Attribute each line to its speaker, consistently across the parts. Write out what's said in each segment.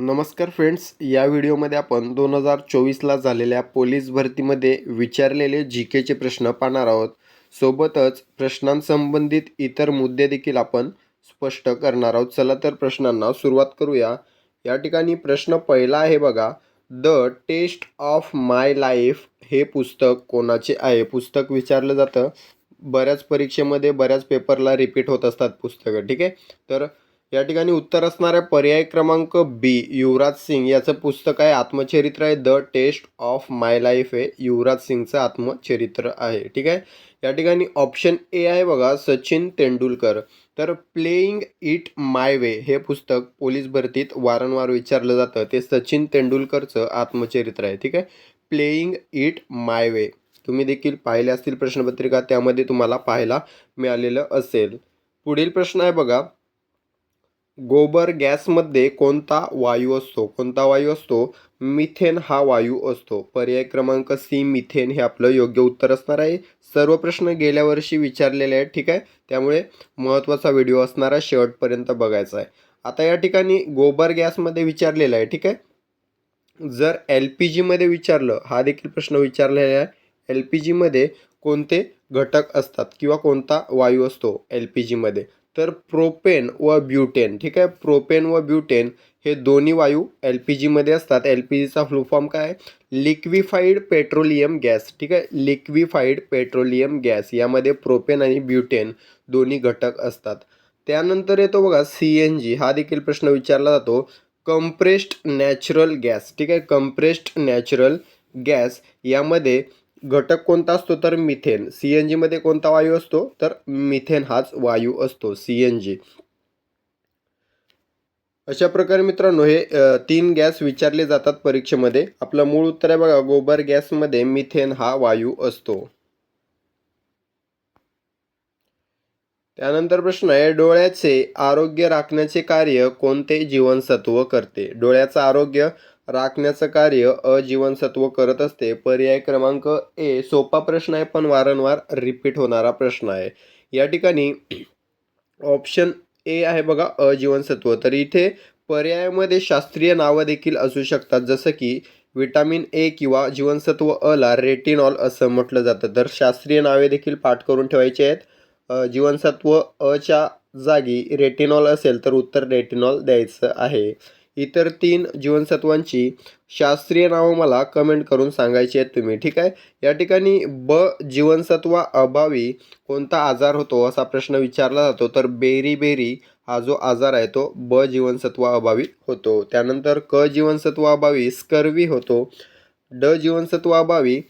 Speaker 1: नमस्कार फ्रेंड्स या व्हिडिओमध्ये आपण दोन हजार चोवीसला झालेल्या पोलीस भरतीमध्ये विचारलेले जी केचे प्रश्न पाहणार आहोत. सोबतच प्रश्नांसंबंधित इतर मुद्दे देखील आपण स्पष्ट करणार आहोत. चला तर प्रश्नांना सुरुवात करूया. या ठिकाणी प्रश्न पहिला आहे बघा. The test of my life हे पुस्तक कोणाचे आहे? पुस्तक विचारलं जातं. बऱ्याच परीक्षेमध्ये बऱ्याच पेपरला रिपीट होत असतात पुस्तकं ठीक आहे? तर या ठिकाणी उत्तर असणाऱ्या पर्याय क्रमांक बी युवराज सिंग. याचं पुस्तक आहे आत्मचरित्र आहे the test of my life हे युवराज सिंगचं आत्मचरित्र आहे ठीक आहे? या ठिकाणी ऑप्शन ए आहे बघा सचिन तेंडुलकर. तर प्लेईंग इट माय वे हे पुस्तक पोलीस भरतीत वारंवार विचारलं जातं. ते सचिन तेंडुलकरचं आत्मचरित्र आहे ठीक आहे? Playing it my way. तुम्ही देखील पाहिले असतील प्रश्नपत्रिका त्यामध्ये तुम्हाला पाहायला मिळालेलं असेल. पुढील प्रश्न आहे बघा गोबर गॅसमध्ये कोणता वायू असतो? कोणता वायू असतो? मिथेन हा वायू असतो. पर्याय क्रमांक सी मिथेन हे आपलं योग्य उत्तर असणार आहे. सर्व प्रश्न गेल्या वर्षी विचारलेले आहेत ठीक आहे? त्यामुळे महत्त्वाचा व्हिडिओ असणारा शेवटपर्यंत बघायचा आहे. आता या ठिकाणी गोबर गॅसमध्ये विचारलेलं आहे ठीक आहे? जर एल पी जीमध्ये विचारलं हा देखील प्रश्न विचारलेला आहे. एल पी जीमध्ये कोणते घटक असतात किंवा कोणता वायू असतो एल पी जीमध्ये? तर प्रोपेन व ब्युटेन ठीक आहे? प्रोपेन व ब्युटेन हे दोन्ही वायू एल पी जीमध्ये असतात. एल पी जीचा फ्लू फॉर्म काय? आहे लिक्विफाईड पेट्रोलियम गॅस ठीक आहे? लिक्विफाईड पेट्रोलियम गॅस यामध्ये प्रोपेन आणि ब्युटेन दोन्ही घटक असतात. त्यानंतर येतो बघा सी एन जी हा देखील प्रश्न विचारला जातो. कंप्रेस्ड नॅचरल गॅस ठीक आहे? कंप्रेस्ड नॅचरल गॅस यामध्ये घटक कोणता असतो तर मिथेन. सी एन जीमध्ये कोणता वायू असतो तर मिथेन हाच वायू असतो सी एन जी अशा प्रकारे मित्रांनो हे तीन गॅस विचारले जातात परीक्षेमध्ये. आपलं मूळ उत्तर आहे बघा गोबर गॅसमध्ये मिथेन हा वायू असतो. त्यानंतर प्रश्न आहे डोळ्याचे आरोग्य राखण्याचे कार्य कोणते जीवनसत्व करते? डोळ्याचं आरोग्य राखण्याचं कार्य अ जीवनसत्व करत असते. पर्याय क्रमांक ए सोपा प्रश्न आहे पण वारंवार रिपीट होणारा प्रश्न आहे. या ठिकाणी ऑप्शन ए आहे बघा अ जीवनसत्व तर इथे पर्यायामध्ये शास्त्रीय नावं देखील असू शकतात. जसं की विटामिन ए किंवा जीवनसत्व अला रेटिनॉल असं म्हटलं जातं. तर शास्त्रीय नावे देखील पाठ करून ठेवायची आहेत. जीवनसत्व अच्या जागी रेटिनॉल असेल तर उत्तर रेटिनॉल द्यायचं आहे. इतर तीन जीवनसत्वांची शास्त्रीय नावं मला कमेंट करून सांगायची आहेत तुम्ही ठीक आहे? या ठिकाणी ब जीवनसत्वा अभावी कोणता आजार होतो असा प्रश्न विचारला जातो तर बेरी बेरी हा जो आजार आहे तो ब जीवनसत्वा अभावी होतो. त्यानंतर क जीवनसत्वा अभावी स्कर्वी होतो. ड जीवनसत्वा अभावी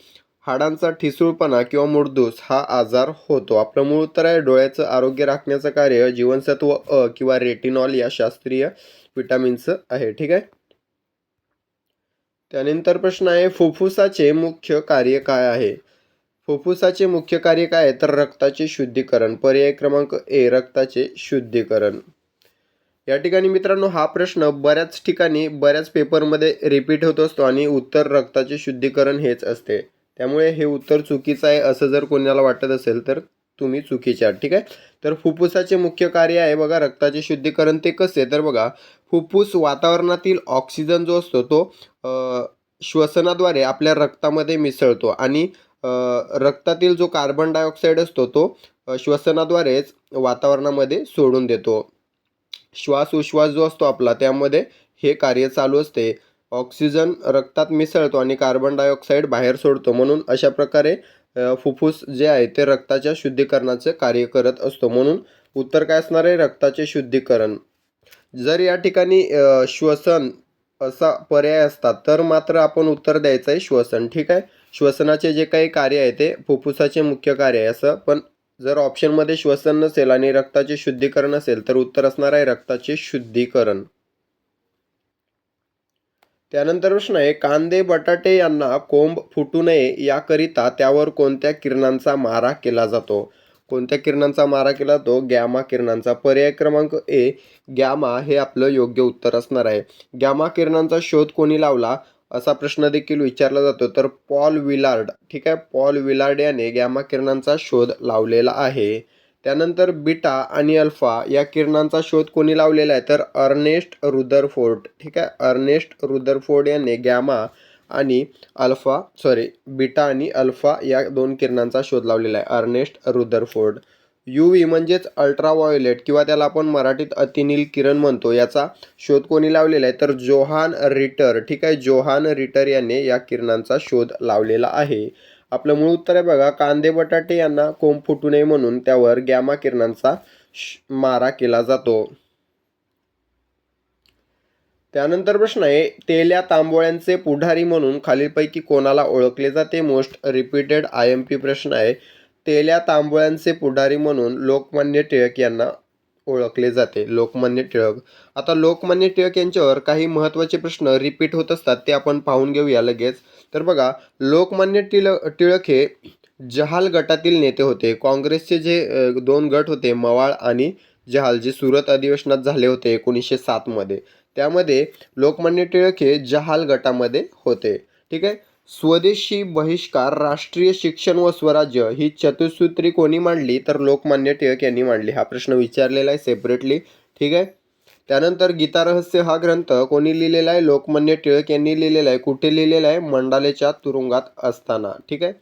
Speaker 1: हाडांचा ठिसूळपणा किंवा मुडदूस हा आजार होतो. आपलं मूळ उत्तर आहे डोळ्याचं आरोग्य राखण्याचं कार्य जीवनसत्व अ किंवा रेटिनॉल या शास्त्रीय विटामिनचं आहे ठीक आहे? त्यानंतर प्रश्न आहे फुफ्फुसाचे मुख्य कार्य काय आहे? फुफ्फुसाचे मुख्य कार्य काय आहे? तर रक्ताचे शुद्धीकरण. पर्याय क्रमांक ए रक्ताचे शुद्धीकरण. या ठिकाणी मित्रांनो हा प्रश्न बऱ्याच ठिकाणी बऱ्याच पेपरमध्ये रिपीट होत असतो आणि उत्तर रक्ताचे शुद्धीकरण हेच असते. त्यामुळे हे उत्तर चुकीचं आहे असं जर कोणाला वाटत असेल तर तुम्ही चुकीचे आहात ठीक आहे? तर फुफ्फुसाचे मुख्य कार्य आहे बघा रक्ताचे शुद्धीकरण ते कसे? तर बघा फुफ्फुस वातावरणातील ऑक्सिजन जो असतो तो श्वसनाद्वारे आपल्या रक्तामध्ये मिसळतो आणि रक्तातील जो कार्बन डायऑक्साईड असतो तो श्वसनाद्वारेच वातावरणामध्ये सोडून देतो. श्वास उश्वास जो असतो आपला त्यामध्ये हे कार्य चालू असते. ऑक्सिजन रक्तात मिसळतो आणि कार्बन डायऑक्साईड बाहेर सोडतो. म्हणून अशा प्रकारे फुफ्फुस जे आहे ते रक्ताच्या शुद्धीकरणाचे कार्य करत असतो. म्हणून उत्तर काय असणार आहे? रक्ताचे शुद्धीकरण. जर या ठिकाणी श्वसन असा पर्याय असतात तर मात्र आपण उत्तर द्यायचं आहे श्वसन. ठीक आहे? श्वसनाचे जे काही कार्य आहे ते फुफ्फुसाचे मुख्य कार्य आहे असं. पण जर ऑप्शनमध्ये श्वसन नसेल आणि रक्ताचे शुद्धीकरण असेल तर उत्तर असणार आहे रक्ताचे शुद्धीकरण. त्यानंतर प्रश्न आहे कांदे बटाटे यांना कोंब फुटू नये याकरिता त्यावर कोणत्या किरणांचा मारा केला जातो? कोणत्या किरणांचा मारा केला जातो? गॅमा किरणांचा पर्याय क्रमांक ए गॅमा हे आपलं योग्य उत्तर असणार आहे. गॅमा किरणांचा शोध कोणी लावला? असा प्रश्न देखील विचारला जातो. तर पॉल विलार्ड ठीक आहे? पॉल विलार्ड याने गॅमा किरणांचा शोध लावलेला आहे. त्यानंतर बीटा आणि अल्फा या किरणांचा शोध कोणी लावलेला आहे? तर अर्नेस्ट रुदरफोर्ड ठीक आहे? अर्नेस्ट रुदरफोर्ड यांनी गॅमा आणि अल्फा सॉरी बीटा आणि अल्फा या दोन किरणांचा शोध लावलेला आहे. Ernest Rutherford. यू व्ही म्हणजेच अल्ट्राव्हायोलेट किंवा त्याला आपण मराठीत अतिनील किरण म्हणतो. याचा शोध कोणी लावलेला आहे? तर जोहान रिटर ठीक आहे? जोहान रिटर यांनी या किरणांचा शोध लावलेला आहे. आपलं मूळ उत्तर आहे बघा कांदे बटाटे यांना कोंब फुटू नये म्हणून त्यावर गॅमा किरणांचा मारा केला जातो. त्यानंतर प्रश्न आहे तेल्या तांबोळ्यांचे पुढारी म्हणून खालीलपैकी कोणाला ओळखले जाते? Most repeated I M P प्रश्न आहे. तेल्या तांबोळ्यांचे पुढारी म्हणून लोकमान्य टिळक यांना ओळखले जाते. लोकमान्य टिळक. आता लोकमान्य टिळक यांच्यावर काही महत्त्वाचे प्रश्न रिपीट होत असतात ते आपण पाहून घेऊया लगेच. तर बघा लोकमान्य टिळक टिळक हे जहाल गटातील नेते होते. काँग्रेसचे जे दोन गट होते मवाळ आणि जहाल जे सुरत अधिवेशनात झाले होते एकोणीसशे सातमध्ये त्यामध्ये लोकमान्य टिळक हे जहाल गटामध्ये होते. ठीक आहे? स्वदेशी बहिष्कार राष्ट्रीय शिक्षण व स्वराज्य ही चतुसूत्री कोणी मांडली? तर लोकमान्य टिळक यांनी मांडली. हा प्रश्न विचारलेला आहे सेपरेटली ठीक आहे? त्यानंतर गीता रहस्य हा ग्रंथ कोणी लिहिलेला आहे? लोकमान्य टिळक यांनी लिहिलेला आहे. कुठे लिहिलेला आहे? मंडालेच्या तुरुंगात असताना. ठीक आहे?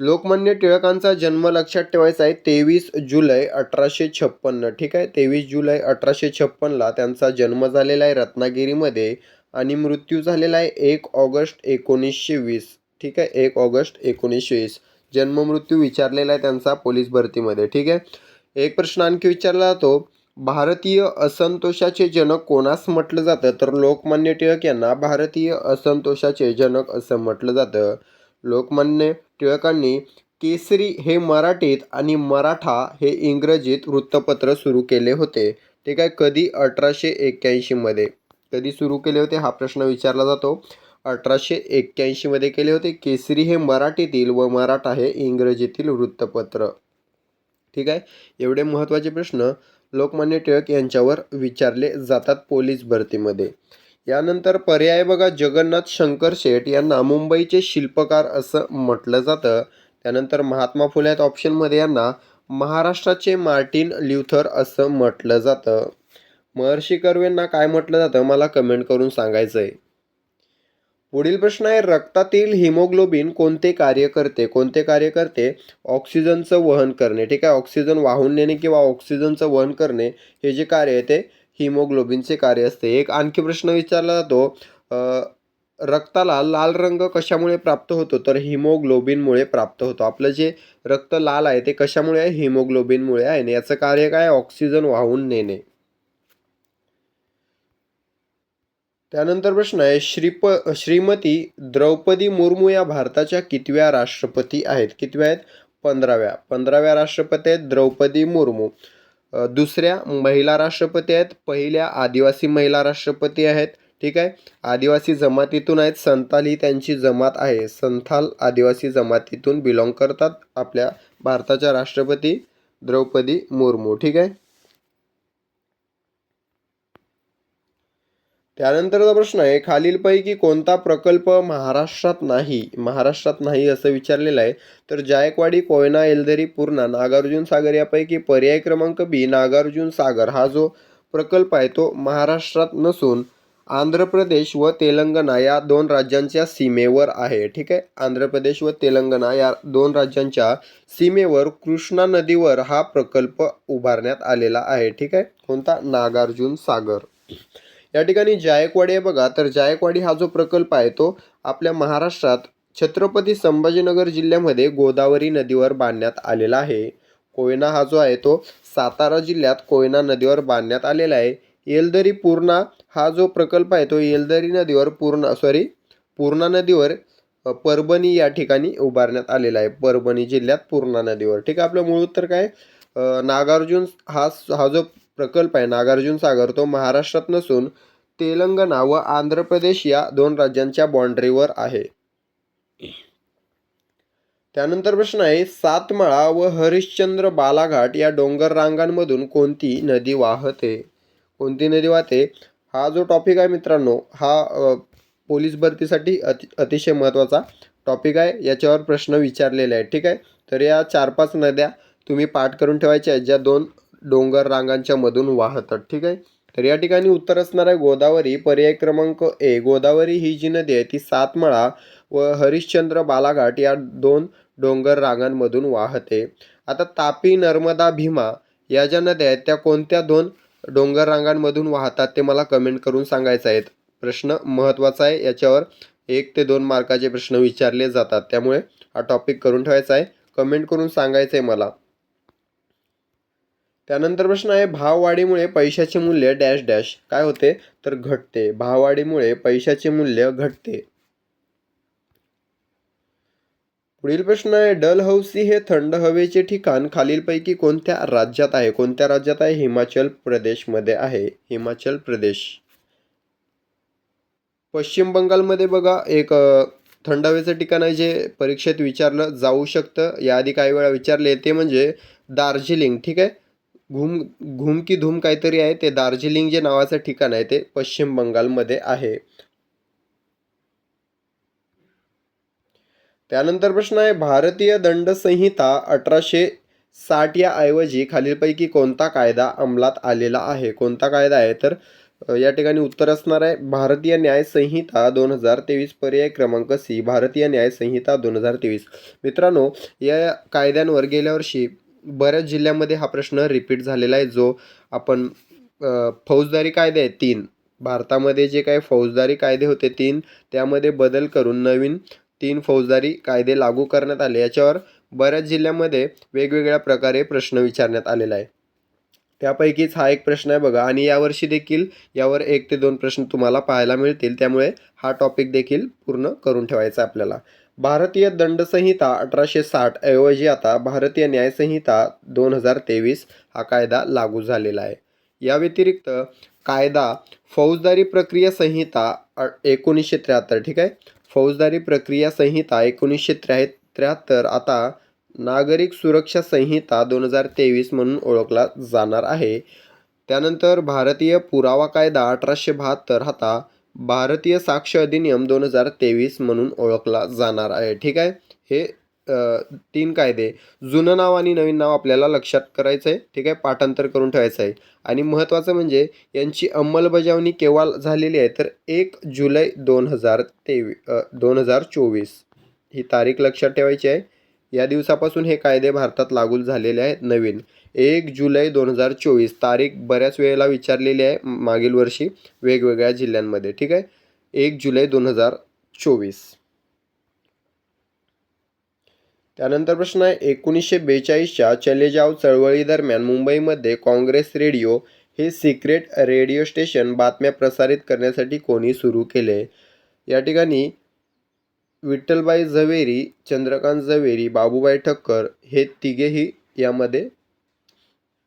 Speaker 1: लोकमान्य टिळकांचा जन्म लक्षात ठेवायचा आहे तेवीस जुलै अठराशे छप्पन्न. ठीक आहे? तेवीस जुलै अठराशे छप्पनला त्यांचा जन्म झालेला आहे रत्नागिरीमध्ये. आणि मृत्यू झालेला आहे एक ऑगस्ट एकोणीसशे वीस. ठीक आहे? एक ऑगस्ट एकोणीसशे वीस. जन्म मृत्यू विचारलेला आहे त्यांचा पोलीस भरतीमध्ये. ठीक आहे? एक प्रश्न आणखी विचारला जातो. भारतीय असंतोषाचे जनक कोणास म्हटलं जातं? तर लोकमान्य टिळक यांना भारतीय असंतोषाचे जनक असं म्हटलं जातं. लोकमान्य टिळकांनी केसरी हे मराठीत आणि मराठा हे इंग्रजीत वृत्तपत्र सुरू केले होते. ठीक आहे? कधी? अठराशे एक्क्याऐंशीमध्ये. कधी सुरू केले होते हा प्रश्न विचारला जातो. अठराशे एक्क्याऐंशीमध्ये केले होते. केसरी हे मराठीतील व मराठा हे इंग्रजीतील वृत्तपत्र. ठीक आहे? एवढे महत्त्वाचे प्रश्न लोकमान्य टिळक यांच्यावर विचारले जातात पोलीस भरतीमध्ये. यानंतर पर्याय बघा. जगन्नाथ शंकर शेठ यांना मुंबईचे शिल्पकार असं म्हटलं जातं. त्यानंतर महात्मा फुले ऑप्शनमध्ये यांना महाराष्ट्राचे मार्टिन ल्युथर असं म्हटलं जातं. महर्षी कर्वेंना काय म्हटलं जातं मला कमेंट करून सांगायचं आहे पुढील प्रश्न आहे रक्तातील हिमोग्लोबिन कोणते कार्य करते? कोणते कार्य करते? ऑक्सिजनचं वहन करणे. ठीक आहे ऑक्सिजन वाहून नेणे किंवा ऑक्सिजनचं वहन करणे हे जे कार्य आहे ते हिमोग्लोबिनचे कार्य असते. एक आणखी प्रश्न विचारला जातो रक्ताला लाल रंग कशामुळे प्राप्त होतो? तर हिमोग्लोबिनमुळे प्राप्त होतो. आपलं जे रक्त लाल आहे ते कशामुळे आहे? हिमोग्लोबिनमुळे आहे. आणि याचं कार्य काय ऑक्सिजन वाहून नेणे. त्यानंतर प्रश्न आहे श्रीप श्रीमती द्रौपदी मुर्मू या भारताच्या कितव्या राष्ट्रपती आहेत? कितव्या आहेत? पंधराव्या. पंधराव्या राष्ट्रपती आहेत द्रौपदी मुर्मू. दुसऱ्या महिला राष्ट्रपती आहेत. पहिल्या आदिवासी महिला राष्ट्रपती आहेत. ठीक आहे? आदिवासी जमातीतून आहेत. संताल ही त्यांची जमात आहे. संथाल आदिवासी जमातीतून बिलॉंग करतात आपल्या भारताच्या राष्ट्रपती द्रौपदी मुर्मू. ठीक आहे? त्यानंतरचा प्रश्न आहे खालीलपैकी कोणता प्रकल्प महाराष्ट्रात नाही? महाराष्ट्रात नाही असं विचारलेलं आहे. तर जायकवाडी कोयना एलदरी पूर्णा नागार्जुन सागर यापैकी पर्याय क्रमांक बी नागार्जुन सागर. हा जो प्रकल्प आहे तो महाराष्ट्रात नसून आंध्र प्रदेश व तेलंगणा या दोन राज्यांच्या सीमेवर आहे. ठीक आहे? आंध्र प्रदेश व तेलंगणा या दोन राज्यांच्या सीमेवर कृष्णा नदीवर हा प्रकल्प उभारण्यात आलेला आहे. ठीक आहे? कोणता? नागार्जुन सागर. या ठिकाणी जायकवाडी आहे बघा. तर जायकवाडी हा जो प्रकल्प आहे तो आपल्या महाराष्ट्रात छत्रपती संभाजीनगर जिल्ह्यामध्ये गोदावरी नदीवर बांधण्यात आलेला आहे. कोयना हा जो आहे तो सातारा जिल्ह्यात कोयना नदीवर बांधण्यात आलेला आहे. येलदरी पूर्णा हा जो प्रकल्प आहे तो येलदरी नदीवर पूर्णा सॉरी पूर्णा नदीवर परभणी या ठिकाणी उभारण्यात आलेला आहे. परभणी जिल्ह्यात पूर्णा नदीवर. ठीक आहे आपलं मूळ उत्तर काय? नागार्जुन हा हा जो प्रकल्प आहे. नागार्जुन सागर तो महाराष्ट्रात नसून तेलंगणा व आंध्र प्रदेश या दोन राज्यांच्या बाँड्रीवर आहे. त्यानंतर प्रश्न आहे सातमाळा व हरिश्चंद्र बालाघाट या डोंगर रांगांमधून कोणती नदी वाहते? कोणती नदी वाहते? हा जो टॉपिक आहे मित्रांनो हा पोलीस भरतीसाठी अति अतिशय महत्त्वाचा टॉपिक आहे. याच्यावर प्रश्न विचारलेले आहे ठीक आहे? तर या चार पाच नद्या तुम्ही पाठ करून ठेवायच्या आहेत. ज्या दोन डोंगर रांगांच्या मधून वाहतात. ठीक आहे? तर या ठिकाणी उत्तर असणार आहे गोदावरी. पर्याय क्रमांक ए. गोदावरी ही जी नदी आहे ती सातमळा व हरिश्चंद्र बालाघाट या दोन डोंगर रांगांमधून वाहते. आता तापी नर्मदा भीमा या ज्या नद्या आहेत त्या कोणत्या दोन डोंगर रांगांमधून वाहतात ते मला कमेंट करून सांगायचं आहेत. प्रश्न महत्त्वाचा आहे. याच्यावर एक ते दोन मार्काचे प्रश्न विचारले जातात. त्यामुळे हा टॉपिक करून ठेवायचा आहे. कमेंट करून सांगायचं आहे मला. त्यानंतर प्रश्न आहे भाववाढीमुळे पैशाचे मूल्य डॅश डॅश काय होते? तर घटते. भाववाढीमुळे पैशाचे मूल्य घटते. पुढील प्रश्न आहे डलहौसी हे थंड हवेचे ठिकाण खालीलपैकी कोणत्या राज्यात आहे? कोणत्या राज्यात आहे? हिमाचल प्रदेशमध्ये आहे. हिमाचल प्रदेश. पश्चिम बंगालमध्ये बघा एक थंड हवेचं ठिकाण आहे जे परीक्षेत विचारलं जाऊ शकतं. याआधी काही वेळा विचारले ते म्हणजे दार्जिलिंग ठीक आहे? घुम घुम की धूम काहीतरी आहे ते दार्जिलिंग जे नावाचं ठिकाण आहे ते पश्चिम बंगालमध्ये आहे. त्यानंतर प्रश्न आहे भारतीय दंड संहिता अठराशे साठ या ऐवजी खालीलपैकी कोणता कायदा अंमलात आलेला आहे? कोणता कायदा आहे? तर या ठिकाणी उत्तर असणार आहे भारतीय न्याय संहिता दोन हजार तेवीस पर्याय क्रमांक सी भारतीय न्याय संहिता दोन हजार तेवीस. मित्रांनो या कायद्यांवर गेल्या वर्षी बऱ्याच जिल्ह्यामध्ये हा प्रश्न रिपीट झालेला आहे जो आपण फौजदारी कायदे आहेत तीन. भारतामध्ये जे काही फौजदारी कायदे होते तीन त्यामध्ये बदल करून नवीन तीन फौजदारी कायदे लागू करण्यात आले. याच्यावर बऱ्याच जिल्ह्यामध्ये वेगवेगळ्या प्रकारे प्रश्न विचारण्यात आलेला आहे. त्यापैकीच हा एक प्रश्न आहे बघा. आणि यावर्षी देखील यावर एक ते दोन प्रश्न तुम्हाला पाहायला मिळतील. त्यामुळे हा टॉपिक देखील पूर्ण करून ठेवायचा आहे आपल्याला. भारतीय दंडसंहिता अठराशे साठ ऐवजी आता भारतीय न्यायसंहिता दोन हजार तेवीस हा कायदा लागू झालेला आहे. या व्यतिरिक्त कायदा फौजदारी प्रक्रिया संहिता अ- एकोणीसशे त्र्याहत्तर ठीक आहे? फौजदारी प्रक्रिया संहिता एकोणीसशे त्र्या त्र्याहत्तर आता नागरिक सुरक्षा संहिता दोन हजार तेवीस म्हणून ओळखला जाणार आहे. त्यानंतर भारतीय पुरावा कायदा अठराशे बहात्तर आता भारतीय साक्ष अधिनियम दोन हजार तेवीस म्हणून ओळखला जाणार आहे. ठीक आहे? हे तीन कायदे. जुनं नाव आणि नवीन नाव आपल्याला लक्षात करायचं आहे ठीक आहे? पाठांतर करून ठेवायचं आहे. आणि महत्त्वाचं म्हणजे यांची अंमलबजावणी केव्हा झालेली आहे? तर एक जुलै दोन हजार तेवी दोन हजार चोवीस. ही तारीख लक्षात ठेवायची आहे. या दिवसापासून हे कायदे भारतात लागू झालेले आहेत नवीन. एक जुलै दोन हजार चोवीस तारीख बऱ्याच वेळेला विचारलेली आहे मागील वर्षी वेगवेगळ्या जिल्ह्यांमध्ये. ठीक आहे? एक जुलै दोन हजार चोवीस. त्यानंतर प्रश्न आहे एकोणीसशे बेचाळीसच्या चलेजाव चळवळीदरम्यान मुंबईमध्ये काँग्रेस रेडिओ हे सिक्रेट रेडिओ स्टेशन बातम्या प्रसारित करण्यासाठी कोणी सुरू केले? या ठिकाणी विठ्ठलबाई झवेरी चंद्रकांत झवेरी बाबूबाई ठक्कर हे तिघेही यामध्ये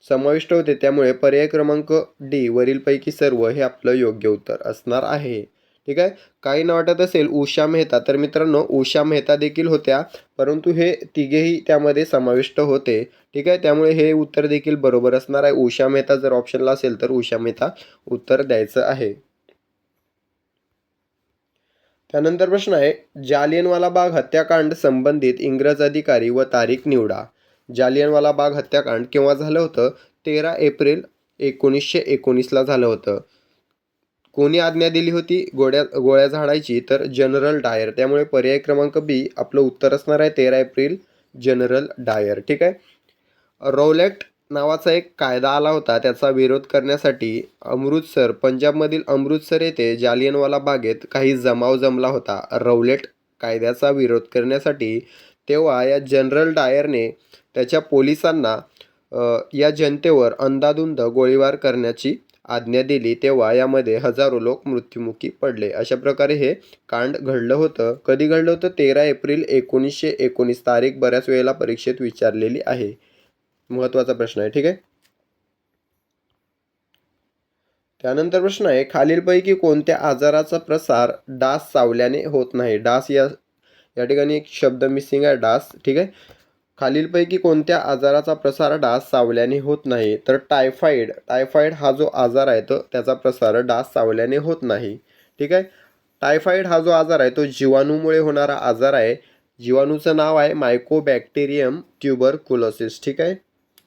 Speaker 1: समाविष्ट होते. त्यामुळे पर्याय क्रमांक डी वरीलपैकी सर्व हे आपलं योग्य उत्तर असणार आहे. ठीक आहे? काही ना वाटत असेल उषा मेहता तर मित्रांनो उषा मेहता देखील होत्या परंतु हे तिघेही त्यामध्ये समाविष्ट होते. ठीक आहे? त्यामुळे हे उत्तर देखील बरोबर असणार आहे. उषा मेहता जर ऑप्शनला असेल तर उषा मेहता उत्तर द्यायचं आहे. त्यानंतर प्रश्न आहे जालियनवाला बाग हत्याकांड संबंधित इंग्रज अधिकारी व तारीख निवडा. जालियनवाला बाग हत्याकांड केव्हा झालं होतं? तेरा एप्रिल एकोणीसशे एकोणीसला झालं होतं. कोणी आज्ञा दिली होती? गोळ्या गोळ्या झाडायची तर जनरल डायर. त्यामुळे पर्याय क्रमांक बी आपलं उत्तर असणार आहे तेरा एप्रिल जनरल डायर. ठीक आहे? रौलेट नावाचा एक कायदा आला होता. त्याचा विरोध करण्यासाठी अमृतसर पंजाबमधील अमृतसर येथे जालियनवाला बागेत काही जमाव जमला होता. रौलेट कायद्याचा विरोध करण्यासाठी तेव्हा या जनरल डायरने त्याच्या पोलिसांना या जनतेवर अंदाधुंद गोळीबार करण्याची आज्ञा दिली तेव्हा यामध्ये हजारो लोक मृत्युमुखी पडले. अशा प्रकारे हे कांड घडलं होतं. कधी घडलं होतं? तेरा एप्रिल एकोणीसशे एकोणीस तारीख बऱ्याच वेळेला परीक्षेत विचारलेली आहे. महत्त्वाचा प्रश्न आहे ठीक आहे? त्यानंतर प्रश्न आहे खालीलपैकी कोणत्या आजाराचा प्रसार डास चावल्याने होत नाही? डास या या ठिकाणी एक शब्द मिसिंग आहे डास ठीक आहे? खालीलपैकी कोणत्या आजाराचा प्रसार डास चावल्याने होत नाही तर टायफॉईड टायफॉईड हा जो आजार आहे तो त्याचा प्रसार डास चावल्याने होत नाही. ठीक आहे? टायफॉईड हा जो आजार आहे तो जीवाणूमुळे होणारा आजार आहे. जीवाणूचं नाव आहे मायकोबॅक्टेरियम ट्युबरकुलोसिस ठीक आहे?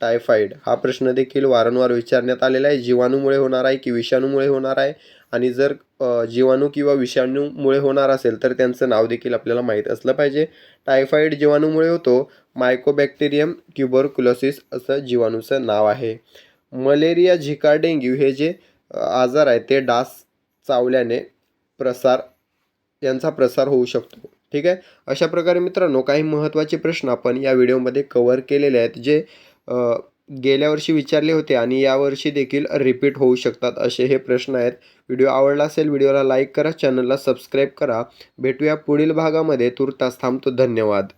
Speaker 1: टायफॉईड हा प्रश्न देखील वारंवार विचारण्यात आलेला आहे. जीवाणूमुळे होणार आहे की विषाणूमुळे होणार आहे? आणि जर जीवाणू किंवा विषाणूमुळे होणार असेल तर त्यांचं नाव देखील आपल्याला माहीत असलं पाहिजे. टायफॉईड जीवाणूमुळे होतो. मायकोबॅक्टेरियम ट्युबरक्युलोसिस असं जीवाणूचं नाव आहे. मलेरिया झिका डेंग्यू हे जे आजार आहे ते डास चावल्याने प्रसार यांचा प्रसार होऊ शकतो. ठीक आहे? अशा प्रकारे मित्रांनो काही महत्त्वाचे प्रश्न आपण या व्हिडिओमध्ये कवर केलेले आहेत जे गेल्या वर्षी विचारले होते आणि यावर्षी देखील रिपीट होऊ शकतात असे हे प्रश्न आहेत. व्हिडिओ आवडला असेल व्हिडिओला लाईक करा चॅनलला सबस्क्राईब करा. भेटूया पुढील भागामध्ये. तुर्तास थांबतो. धन्यवाद.